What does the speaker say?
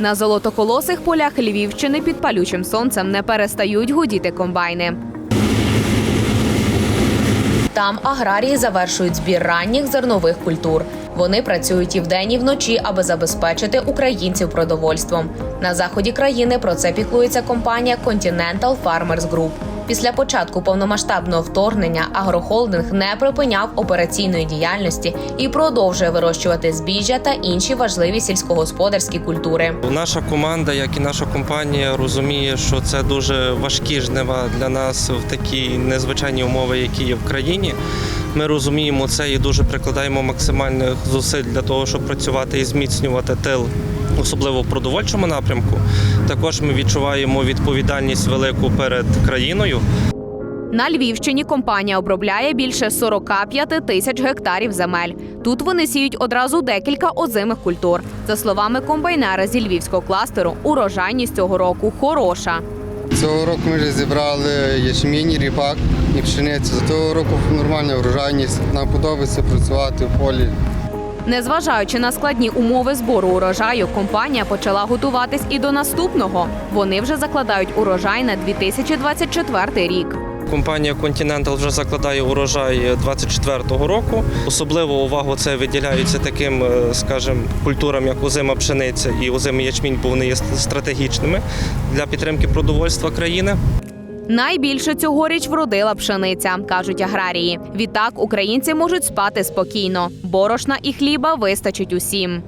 На золотоколосих полях Львівщини під палючим сонцем не перестають гудіти комбайни. Там аграрії завершують збір ранніх зернових культур. Вони працюють і вдень, і вночі, аби забезпечити українців продовольством. На заході країни про це піклується компанія Continental Farmers Group. Після початку повномасштабного вторгнення агрохолдинг не припиняв операційної діяльності і продовжує вирощувати збіжжя та інші важливі сільськогосподарські культури. Наша команда, як і наша компанія, розуміє, що це дуже важкі жнива для нас в такі незвичайні умови, які є в країні. Ми розуміємо це і дуже прикладаємо максимальних зусиль для того, щоб працювати і зміцнювати тил, особливо в продовольчому напрямку. Також ми відчуваємо відповідальність велику перед країною. На Львівщині компанія обробляє більше 45 тисяч гектарів земель. Тут вони сіють одразу декілька озимих культур. За словами комбайнера зі львівського кластеру, урожайність цього року хороша. Цього року ми вже зібрали ячмінь, ріпак і пшеницю. За того року нормальна врожайність. Нам подобається працювати в полі. Незважаючи на складні умови збору урожаю, компанія почала готуватись і до наступного. Вони вже закладають урожай на 2024 рік. Компанія Continental вже закладає урожай 24-го року. Особливо увагу це виділяється таким, е, скажімо, культурам, як озима пшениця і озимий ячмінь, бо вони є стратегічними для підтримки продовольства країни. Найбільше цьогоріч вродила пшениця, кажуть аграрії. Відтак українці можуть спати спокійно. Борошна і хліба вистачить усім.